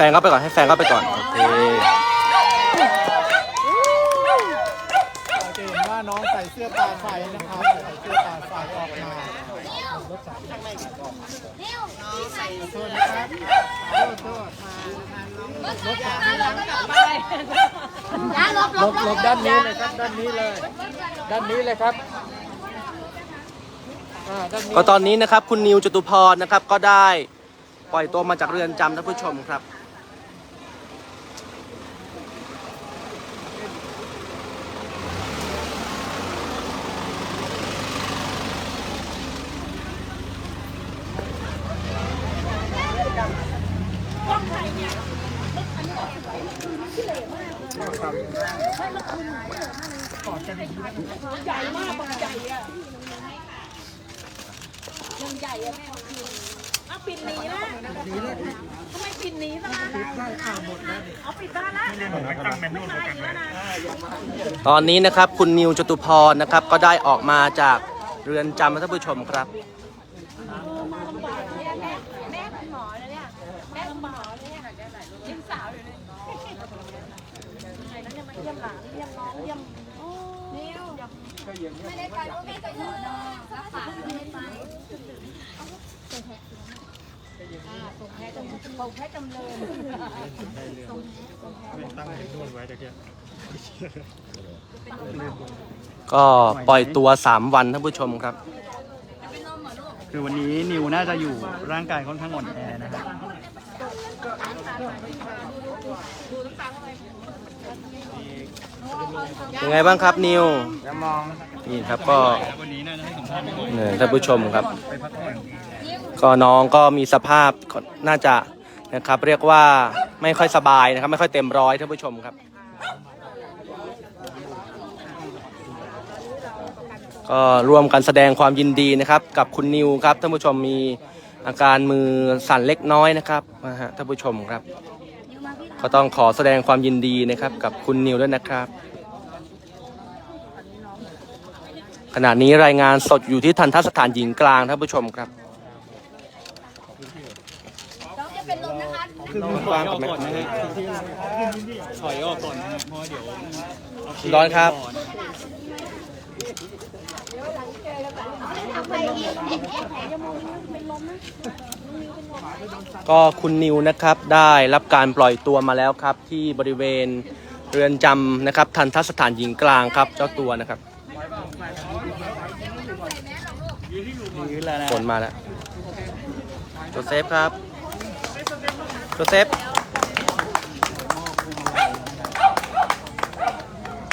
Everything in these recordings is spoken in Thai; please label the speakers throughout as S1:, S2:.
S1: แฟนเข้าไปก่อนให้แฟนเข้าไปก่อนโอเค
S2: จะเห็นว่าน้องใส่เสื้อตาไฟนะครับใส่เสื้อตาไฟออกมาขอโทษนะครับโทษโทษรถสาม
S3: ย้ายลบ
S2: หลบหลบด้านนี้เลยครับด้านนี้เลย ด้านนี้เลยครับ
S1: ก็ตอนนี้นะครับคุณนิวจตุพรนะครับก็ได้ปล่อยตัวมาจากเรือนจำท่านผู้ชมครับ
S4: เอาปิดหนีนะทำไมปิดหนีซะนะเอาปิดบ้านละไม่มาอีกแล้วนะ
S1: ตอนนี้นะครับคุณนิวจตุพรนะครับก็ได้ออกมาจากเรือนจำท่านผู้ชมครับ
S4: แม่เป็นหมอเลยเนี่ยแม่เป็นหมอเลยเนี่ยงสาวอยู่เลยไหนแล้ว เนี่ยมาเยี่ยมหลานเยี่ยมน้องเยี่ยมนิ้ว
S3: ไม่ได้ไปไม่ได้ไปเลยรักษาไม่ได้ไปส่งแพทย์จำส่งแพทย์จำเลย
S1: ก็ปล่อยตัว 3 วันท่านผู้ชมครับ
S5: คือวันนี้นิวน่าจะอยู่ร่างกายค่อนข้างอ่อนแอนะครับ
S1: ยังไงบ้างครับนิวนี่ครับก็
S5: วันนี้น่าจะให้สัมภาษณ์ไม่บ่อย
S1: เนี่ยท่านผู้ชมครับ
S5: ก็น้
S1: องก็มีสภาพน่าจะนะครับ เรียกว่าไม่ค่อยสบายนะครับ ไม่ค่อยเต็มร้อยท่านผู้ชมครับ ก็ร่วมกันแสดงความยินดีนะครับ กับคุณนิวครับท่านผู้ชมมีอาการมือสั่นเล็กน้อยนะครับนะฮะท่านผู้ชมครับ ก็ต้องขอแสดงความยินดีนะครับ กับคุณนิวด้วยนะครับ ขณะนี้รายงานสดอยู่ที่ทันทสถานหญิงกลางท่านผู้ชมครับ
S3: น้องจะเป็นลมนะคะ
S5: คือถอยออกก่อนนะฮะถอยออกก่อนนะครับเพราะว่าเดี๋ยวเาเคลีย
S1: ร้อนครับ
S5: ก็
S1: คุณนิวนะครับได้รับการปล่อยตัวมาแล้วครับ ที่บริเวณเรือนจำนะครับ ทันทสถานหญิงกลางครับ เจ้าตัวนะครับ
S5: ยืน
S1: มาแล้วโจเซฟครับโจเซฟ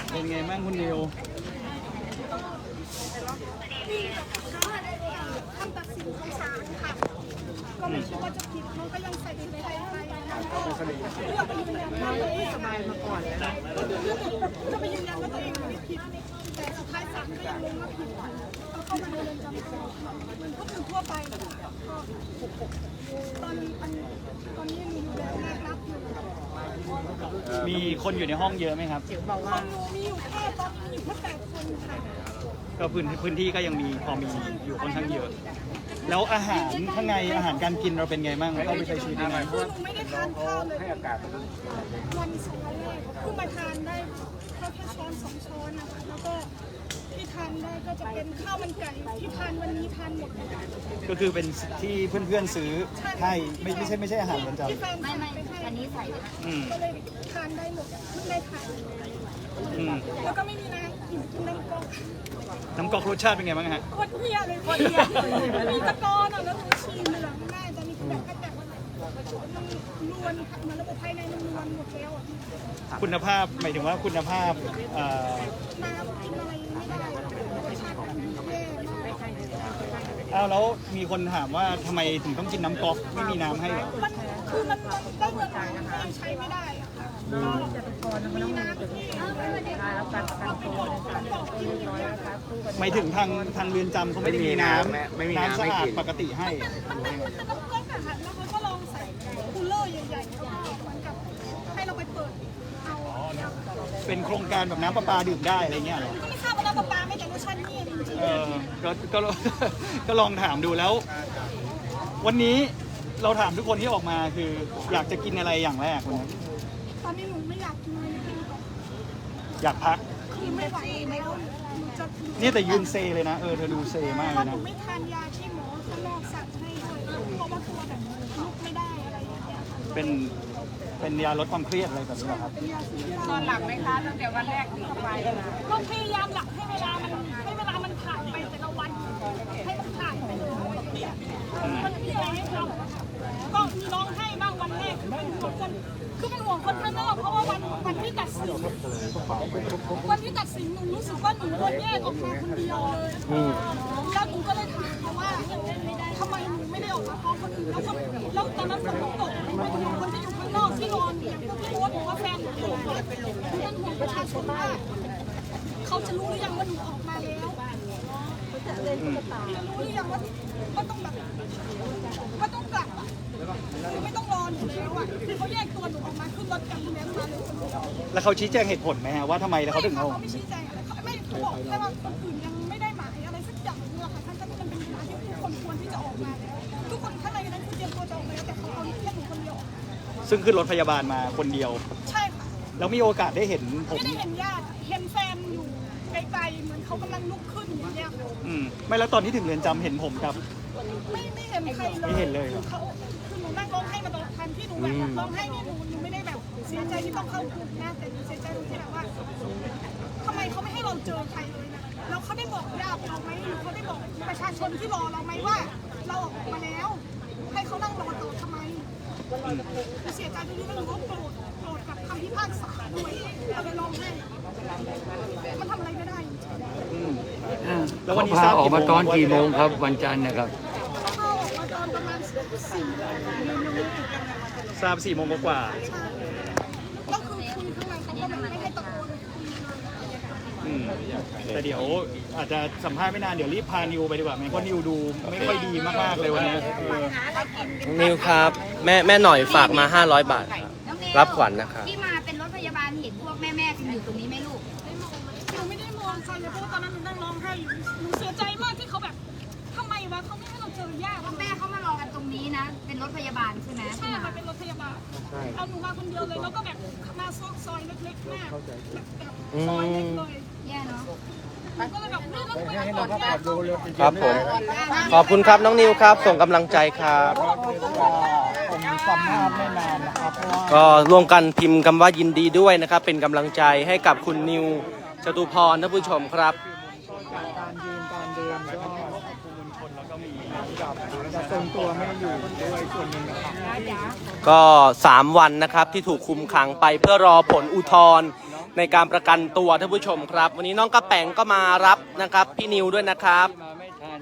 S5: เป็นไงบ้างคุณนิว
S6: คำตัดสินของศาลค่ะ ก็ไม่คิดว่าจะผิด เขาก็ไปนะคะก็เลือกไปยืนยันว่าตัวเองสบายมาก่อนจะไปยืนยันว่าตัวเองไม่ได้ผิดแต่สุดท้ายศาลก็ยังลงว่าผิดเขาเข้ามาในเรือนจำมันก็เป็นทั่วไปนะคะก็ตอนนี้อันตอนนี้ยังมีอยู่แบบแรกรับอยู่
S5: มีคนอยู่ในห้องเยอะไหมครับ
S6: คนมีอยู่แค่ตอนนี้มีแค่แคนค่
S5: ก็พื้นพื้นที่ก็ยังมีพอมีอยู่ค่อนข้างเยอะ แล้วอาหารข้างในอาหารการกินเราเป็นไงบ้างเราไปใช้ชีวิตยังไง
S6: คือหนูไม่ได้ทานข้าวเลยวันสองวันแรกเพิ่งมาทานได้ข้าวแค่ช้อนสองช้อนนะคะแล้วก็ที่ทานได้ก็จะเป็นข้าวมันไก่ที่ทานวันนี้ทานหมดเลย
S5: ก็คือเป็นที่เพื่อนๆซื้อให้ไม่ไม่ใช่ไม่ใช่อาหารเรือนจ
S6: ที่แฟน
S3: ไม่
S6: สั่ง
S3: ไม่
S6: ไปให้
S3: อันนี้ใส่ำ
S5: อืม
S6: ก็เลยทานได้หมดเพิ่งได้ทาน
S5: อืม
S6: แล้วก็ไม่มีน้ำกินกินน้ำก๊อก
S5: น้ำก๊อกรสชาติเป็นไงบ้างฮะ
S6: โคตรเพี้ยเลยโคตรเพี้ยมีตะกอนอะแล้วหนูฉี่เหลืองแม่ตอนนี้ก็แบบก็แบบมันรวนเหมือนระบบภายในมันรวนหมดแล้วอะ
S5: คุณภาพหมายถึงว่าคุณภาพเอ่อ
S6: น้ำกินอะไรไม่ได้รสชาติมันแย่มาก
S5: อ้าวแล้วมีคนถามว่าทำไมถึงต้องกินน้ำก๊อกไม่มีน้ำให้เหรอ
S6: มันคือมันมันได้เงินมันยังใช้ไม่ได้อะ ค่ะมีน้ำที่รับการประกันตัวบอกกินอย่างเงี้ยค่ะ
S5: หมายถึงทางทางเรือนจำเขาไม่ได้มีน้ำน้ำสะอาดปกติให้
S6: มันเป็นมันเป็นก๊อกอะค่ะแล้วเขาก็ลองใส่คูลเลอร์ใหญ่ๆเหมือนกับให้เราไปเปิดเอา
S5: เป็นโครงการแบบน้ำประปาดื่มได้อะไรเงี้ยเหรอ
S6: ก็ไม่ทราบว่าน้ำประปาไม่แต่รสชาตินี่จริง
S5: เออก็ก็ก็ลองถามดูแล้ว วันนี้เราถามทุกคนที่ออกมาคืออยากจะกินอะไรอย่างแรกวันนี้
S6: ตอนนี้หนูไม่อยากกินอะไรเลย
S5: อยากพัก
S6: คือไม่ไหวแล้วหนูจะ
S5: นี่แต่ยืนเซเลยนะ เออเธอดูเซมาก
S6: เพ
S5: เล
S6: ราะ
S5: ย
S6: หนู
S5: นะ
S6: ไม่ทานยาที่หมอข้างนอกสั่งให้ด้วยเพราะว่ากลัวแบบลุกไม่ได้อะไรอย่างเงี้ย
S5: เป็นเป็นยาลดความเครียดอะไรแบบนี้เหรอครับ
S6: เป็นยาสีด
S4: นอนหลับไหมคะตั้งแต่วันแรกที่เข้าไปำ
S6: ก็พยายามหลับให้เวลามันให้เวลามันผ่านไปแต่ละวันให้มันผ่านไปเลยมันมีอะไรให้ทำก็มีร้องไห้บ้าง วันแรกเป็นห่วงคนคือเป็นห่วงคนข้างนอกเพราะว่าวันวันที่ตัดสินวันที่ตัดสินหนูรู้สึกว่าหนูโดนแยกออกมาคนเดียวเลยแล้วหนูก็เลยถามเขาว่าทำไมหนูไม่ได้ออกมาพร้อมคนอื่นแล้วคนแล้วตอนนั้นฝนตกคนที่อยู่ข้างนอกที่รอนูอย่างพี่โอ๊ตบอกว่าแฟนหนูเป็นห่วงเป็นห่วงประชาชนว่าเขาจะรู้หรือยังว่าหนูออกมาแล้วจะรู้หรือยังว่าว่าต้องแบบ แล้วเขา
S5: ชี้แจงเหตุผลไหมฮะว่าทำไมแล้วเขาถึงเอา
S6: เขาไม่ชี้แจงอะไรเขาไม่เขาบอกแค่ว่าคนอื่นยังไม่ได้หมายอะไรสักอย่างนึงอะค่ะท่านก็มันเป็นเวลาที่ทุกคนควรที่จะออกมาแล้วทุกคนข้างในนั้นคือเตรียมตัวจะออกมาแล้วแต่เขาเอาแค่หนูคนเดียว
S5: ซึ่งขึ้นรถพยาบาลมาคนเดียว
S6: ใช่ค่ะ
S5: แล้วมีโอกาสได้เห็นผม
S6: ไม่ได้เห็นญาติเห็นแฟนอยู่ไกลๆเหมือนเขากำลังลุกขึ้นอย่างเงี้ย
S5: อืมไม่แล้วตอนที่ถึงเรือนจำเห็นผมกับ
S6: ไม่ไม่เห็นใครเลย
S5: ไม่เห็นเลยเหรอ
S6: เขาคือหนูนั่งร้องไห้มาตลอดทางที่หนูแบบร้องไห้เนี่ยหนูหนู ที่ต้องเข้าคุกนะแต่หนูเสียใจตรงที่แบบว่าทำไมเขาไม่ให้เราเจอใครเลยนะแล้วเขาได้บอกญาติเราไหมหรือเขาได้บอกประชาชนที่รอเราไหมว่า เราออกมาแล้ว ให้เขานั่งรอต่อทำไมเสียใจตรงนี้แล้วหนูก็โกรธโกรธกับคำพิพากษาด้วยเราเลยร้องไห้มันทำอะไรไม่ได้จริงๆ
S5: แล้ววันนี้
S7: เขา
S5: ทรา
S7: พา
S5: บ
S7: ออกมาตอน
S5: ว่า
S7: กี่โมงครับวันจันทร์นะครับ
S6: เข้าออกมาตอนประมาณสี่โมงเย็นนี้
S5: ทราบสี่โมงกว่า
S6: ใช่ก็คือคุยข้างในเขาก็ไม่ให้ตะโกน
S5: ๆ อืมแต่เดี๋ยวอาจจะสัมภาษณ์ไม่นานเดี๋ยวรีบพานิวไปดีกว่าไหมเพราะนิวดูไม่ค่อยดีมากๆเลยวันนี้เออ
S1: นิวครับ แม่แม่หน่อยฝากมา 500 บาทครับ
S3: น้องเนว
S1: รับขวัญนะครับ
S3: ที่มาเป็นรถพยาบาลเห็นพวกแม่แม่ๆกันอยู่ตรงนี้ไหมลูก
S6: หนูไม่ได้มองใครเลยเพราะว่าตอนนั้นหนูนั่งร้องไห้อยู่หนูเสียใจมากที่เขาแบบทำไมวะเขาไม่ให้เราเจอญาติ
S3: พ่อแม่เขามารอกันตรงนี้นะ เป็นรถพยาบาลใช่ไหม
S6: ใช่ค่ะเป็นรถพยาบาลเอาหนูมาคนเดียวเลยแล้วก็แบบ มาซอกซอยเล็กๆมากแบบซอยเล็กเลย
S3: แย่เนาะ
S6: หนูก็เลยแบบไม่ต้องไปกอดญาติเขา
S1: ครับผม ขอบคุณครับน้องนิวครับ ส่งกำลังใจครับ
S2: ผมสัมภาษณ์ไม่นานนะครับเพราะว่า
S1: ก็ร่วมกันพิมพ์คำว่ายินดีด้วยนะครับ เป็นกำลังใจให้กับคุณนิวจตุพรท่านผู้ชมครับ
S2: การยืนการเดินก็กับจะทรงตัวไม่อยู่ด้วยส่วนหนึ่งนะครับ
S1: ก็ 3 วันนะครับที่ถูกคุมขังไปเพื่อรอผลอุทธรณ์ในการประกันตัวท่านผู้ชมครับ วันนี้น้องกระแป๋งก็มารับนะครับพี่นิวด้วยนะครับ
S7: มาไม่ทัน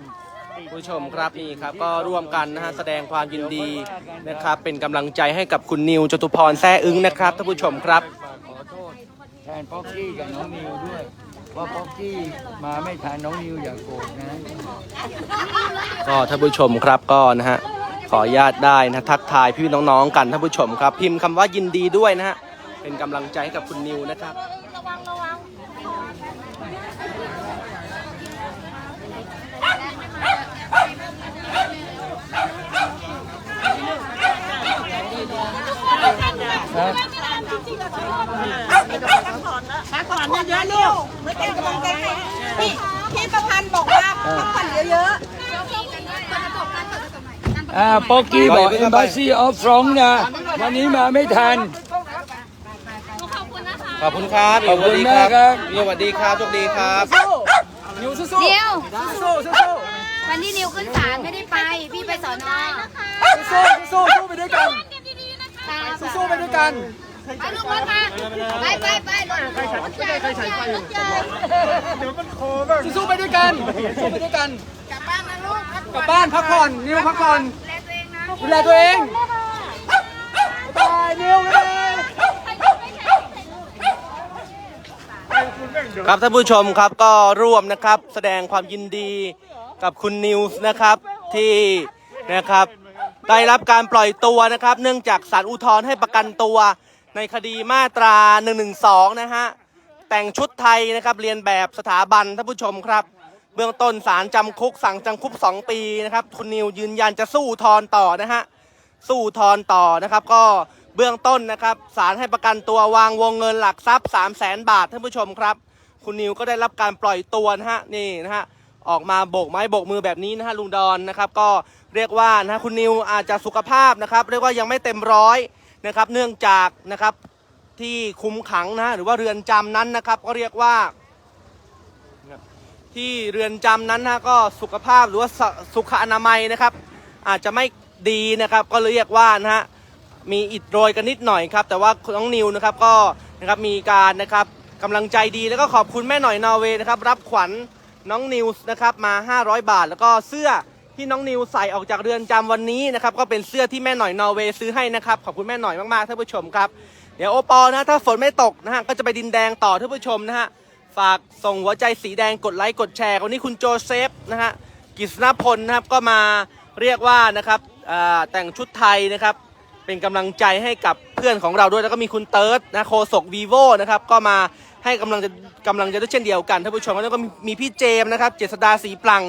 S1: ผู้ชมครับนี่ครับก็ร่วมกันนะฮะแสดงความยินดีนะครับ เป็นกำลังใจให้กับคุณนิวจตุพรแซ่อึ้งนะครับท่านผู้ชมครับ
S7: ฝากขอโทษแทนพ็อกกี้กับน้องนิวด้วย ว่าพ็อกกี้มาไม่ทันน้องนิวอย่าโกรธนะ
S1: ก็ท่านผู้ชมครับก็นะฮะ ขออนุญาตได้นะทักทายพี่น้องๆกันท่านผู้ชมครับ พิมพ์คำว่ายินดีด้วยนะฮะเป็นกำลังใจให้กับคุณนิวนะครับ
S6: พักผ่อนเยอะๆลูกไม่ต้องกังวลใจพี่พี่ประพันธ์บอกว่าพักผ่อนเยอะ
S7: อ่าพ็อกกี้บอก Embassy of France นะ วันนี้มาไม่ทัน
S1: ขอบคุณครับ
S7: ขอบคุณมากครับ
S1: นิวสวัสดีครับโชคดีครับ
S3: นิววันที่นิวขึ้นศาลไม่ได้ไป พี่ไปสอนอ
S2: สู้สู้สู้ไปด้วยกัน
S3: สู้
S2: สู้ไปด้วยกัน
S3: ไปลูกรถมาไปไปไปรถรถใหญ่รถใหญ่รถใหญ่
S2: สู้ไปด้วยกันสู้ไปด้วยกัน กลับบ้านนะลู กลับบ้านพักผ่อนนิวพักผ่อน
S3: ดูแลตัวเองนะ
S2: ดูแลตัวเองบายนิวบาย
S1: ครับท่านผู้ชมครับก็ร่วมนะครับแสดงความยินดีกับคุณนิวส์นะครับที่นะครับได้รับการปล่อยตัวนะครับ เนื่องจากศาลอุทธรณ์ให้ประกันตัวในคดีมาตรา 112 นะฮะ แต่งชุดไทยนะครับ เรียนแบบสถาบันท่านผู้ชมครับ เบื้องต้นศาลจำคุกสั่งจำคุก 2 ปีนะครับคุณนิวยืนยันจะสู้ทธรณ์ต่อนะฮะสู้ทธรณ์ต่อนะครับ ก็เบื้องต้นนะครับศาลให้ประกันตัววางวงเงินหลักทรัพย์ 3 0 0แสนบาทท่านผู้ชมครับ คุณนิวก็ได้รับการปล่อยตัวนะฮะนี่นะฮะออกมาโบกไม้โบกมือแบบนี้นะฮะลุงดอนนะครับ ก็เรียกว่านะฮะคุณนิวอาจจะสุขภาพนะครับเรียกว่ายังไม่เต็มร้อยนะครับ เนื่องจากนะครับที่คุมขังนะฮะหรือว่าเรือนจำนั้นนะครับ ก็เรียกว่า ที่เรือนจำนั้นนะก็สุขภาพหรือว่าสุขอนามัยนะครับ อาจจะไม่ดีนะครับก็เรียกว่านะฮะมีอิดโรยกันนิดหน่อยครับแต่ว่าน้องนิวนะครับก็นะครับมีการนะครับกำลังใจดีแล้วก็ขอบคุณแม่หน่อยนอร์เวย์นะครับรับขวัญน้องนิวส์นะครับมา 500 บาท แล้วก็เสื้อที่น้องนิวใส่ออกจากเรือนจำวันนี้นะครับก็เป็นเสื้อที่แม่หน่อยนอร์เวย์ซื้อให้นะครับขอบคุณแม่หน่อยมากๆท่านผู้ชมครับเดี๋ยวโอปอลนะถ้าฝนไม่ตกนะฮะก็จะไปดินแดงต่อท่านผู้ชมนะฮะ ฝากส่งหัวใจสีแดงกดไลค์กดแชร์วันนี้คุณโจเซฟนะฮะกิษณพลนะครับก็มาเรียกว่านะครับแต่งชุดไทยนะครับเป็นกำลังใจให้กับเพื่อนของเราด้วยแล้วก็มีคุณเติร์ดนะโคศกวีโวนะครับก็มาให้กำลังจะกำลังจะด้วยเช่นเดียวกันท่านผู้ชมแล้วก็มีพี่เจมนะครับเจษดาสีปลัง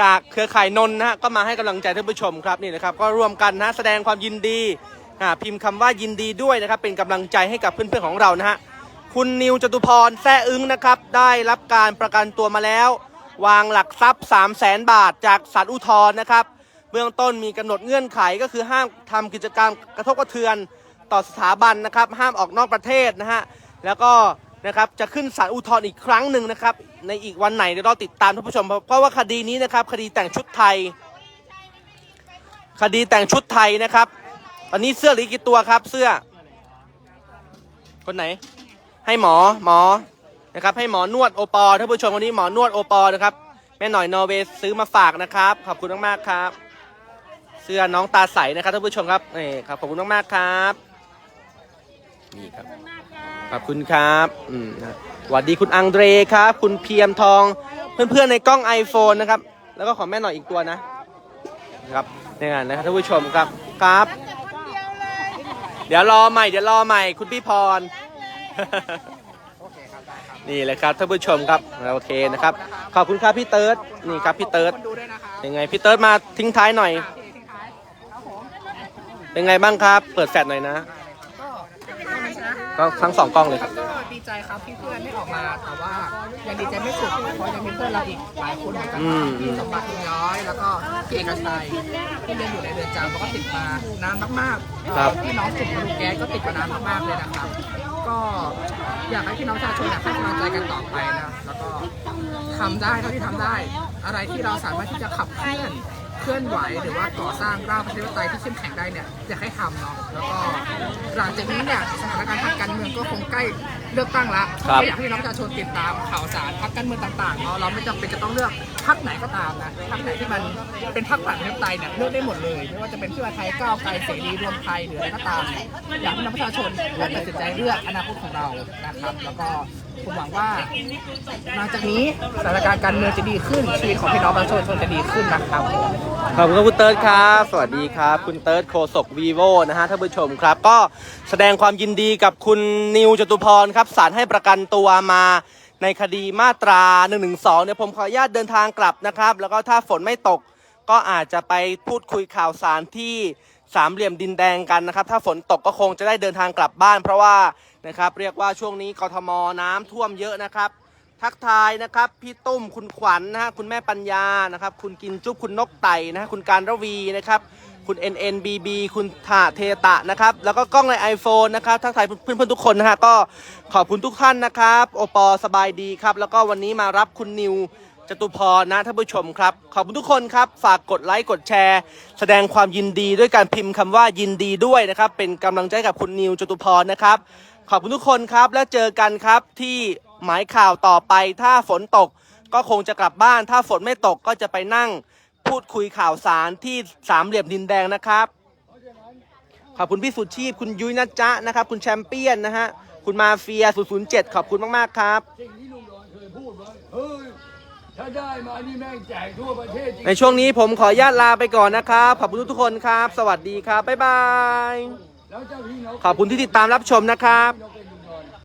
S1: จากเครือข่ายนนนะฮะก็มาให้กำลังใจท่านผู้ชมครับนี่นะครับก็ร่วมกันนะแสดงความยินดีอ่าพิมพ์คำว่ายินดีด้วยนะครับเป็นกำลังใจให้กับเพื่อนๆของเรานะฮะ คุณนิวจตุพรแซ่อึ้งนะครับ ได้รับการประกันตัวมาแล้ว วางหลักทรัพย์ 3 0 0แสนบาทจากศาลอุทธรณ์นะครับ เบื้องต้นมีกำหนดเงื่อนไขก็คือห้ามทำกิจกรรมกระทบกระเทือนต่อสถาบันนะครับ ห้ามออกนอกประเทศนะฮะแล้วก็นะครับจะขึ้นศาลอุทธรณ์อีกครั้งหนึ่งนะครับในอีกวันไหนเดี๋ยวเราติดตามท่านผู้ชม เพราะว่าคดีนี้นะครับคดีแต่งชุดไทย คดีแต่งชุดไทยนะครับตอนนี้เสื้อหลือกี่ตัวครับเสื้อ คนไหน ให้หมอหมอนะครับให้หมอนวดโอปอท่านผู้ชมวันนี้หมอนวดโอปอนะครับแม่หน่อยนอร์เวย์ซื้อมาฝากนะครับขอบคุณมากๆครับ เสื้อน้องตาใสนะครับท่านผู้ชมครับนี่ครับขอบคุณมากๆครับนี่ครับขอบคุณครับอืมนะสวัสดีคุณอังเดรครับ คุณเพียมทองเพื่อนๆในกล้อง iPhone นะครับ แล้วก็ขอแม่หน่อยอีกตัวนะนะครับนี่นนะครับท่านผู้ชมครับครับ เดี๋ยวรอใหม่เดี๋ยวรอใหม่คุณพี่พร นี่แหละครับท่านผู้ชมครับโอเคนะครับ ขอบคุณครับพี่เติร์ดนี่ครับพี่เติร์ดยังไงพี่เติร์ดมาทิ้งท้ายหน่อยเป็นไงบ้างครับ เปิดแฟลชหน่อยนะก็ทั้งสองกล้องเลยครับ
S2: ก็ดีใจครับที่เพื่อนไม่ออกมาแต่ว่ายังดีใจไม่สุดเพราะยังมีเพื่อนเราอีกหลายคนเหมือนกัน
S1: อืม
S2: พี่สมบัติคุณย้อยแล้วก็พี่เอกชัยที่เรียนอยู่ในเรือนจำแล้วก็ติดมานานมากๆ
S1: ครับ
S2: พี่น้องสุดลูกแก๊สก็ติดมานานมากๆเลยนะครับ ก็อยากให้พี่น้องประชาชนอยากให้กำลังใจกันต่อไปนะแล้วก็ทำได้เท่าที่ทำได้ อะไรที่เราสามารถที่จะขับเคลื่อนเคลื่อนไหวหรือว่าก่อสร้างร่างประชาธิปไตยที่เข้มแข็งได้เนี่ยอยากให้ทำเนาะแล้วก็หลังจากนี้เนี่ยสถานการณ์ทางการเมืองก็คงใกล้ เลือกตั้งละ
S1: ครับ
S2: ก็อยากให้พี่น้องประชาชนติดตามข่าวสารพรรคการเมืองต่างๆเนาะเราไม่จำเป็นจะต้องเลือกพรรคไหนก็ตามนะพรรคไหนที่มันเป็นพรรคประชาธิปไตยเนี่ยเลือกได้หมดเลยไม่ว่าจะเป็นเพื่อไทยก้าวไกลเสรีรวมไทยหรืออะไรก็ตามเนี่ยอยากให้พี่น้องประชาชนตัดสินใจเลือกอนาคตของเรานะครับ แล้วก็ ผมหวังว่าหลังจากนี้สถานการณ์การเมืองจะดีขึ้นชีวิตของพี่น้องประชาชนจะดีขึ้นนะครับ
S1: ขอบคุณครับคุณเติร์ดครับ สวัสดีครับ คุณเติร์ดโคศกวีโวนะฮะท่านผู้ชมครับ ก็แสดงความยินดีกับคุณนิวจตุพรครับศาลให้ประกันตัวมาในคดีมาตรา1นึเนี่ยผมขออนุญาตเดินทางกลับนะครับ แล้วก็ถ้าฝนไม่ตกก็อาจจะไปพูดคุยข่าวสารที่ สามเหลี่ยมดินแดงกันนะครับ ถ้าฝนตกก็คงจะได้เดินทางกลับบ้าน เพราะว่านะครับเรียกว่าช่วงนี้กทมน้ำท่วมเยอะนะครับ ทักทายนะครับ พี่ตุ้มคุณขวัญนะฮะคุณแม่ปัญญานะครับ คุณกินจุ๊บคุณนกไต่นะฮะคุณการระวีนะครับ คุณ NNBB คุณถาเทตะนะครับ แล้วก็กล้องใน iPhone นะครับ ทักทายเพื่อนๆทุกคนนะฮะก็ขอบคุณทุกท่านนะครับ โอปอสบายดีครับ แล้วก็วันนี้มารับคุณนิว จตุพรนะท่านผู้ชมครับ ขอบคุณทุกคนครับ ฝากกดไลค์กดแชร์ แสดงความยินดีด้วยการพิมพ์คำว่ายินดีด้วยนะครับ เป็นกำลังใจกับคุณนิวจตุพรนะครับ ขอบคุณทุกคนครับ แล้วเจอกันครับที่หมายข่าวต่อไปถ้าฝนตกก็คงจะกลับบ้าน ถ้าฝนไม่ตกก็จะไปนั่งพูดคุยข่าวสารที่สามเหลี่ยมดินแดงนะครับ ขอบคุณพี่สุชีพ คุณยุ้ยนะจ๊ะนะครับ คุณแชมเปี้ยนนะฮะ คุณมาเฟีย007 ขอบคุณมาก ๆ ครับ
S7: สิ่งที่ลุงดอนเคยพูดว่าเฮ้ย ถ้าได้มานี่แม่งแจกทั่วประเทศจริง
S1: ในช่วงนี้ผมขออนุญาตลาไปก่อนนะครับ ขอบคุณทุกๆคนครับ สวัสดีครับ บ๊ายบาย
S7: แล้วเจ้าพี่นก
S1: ขอบคุณที่ติดตามรับชมนะครับ
S7: นกเอ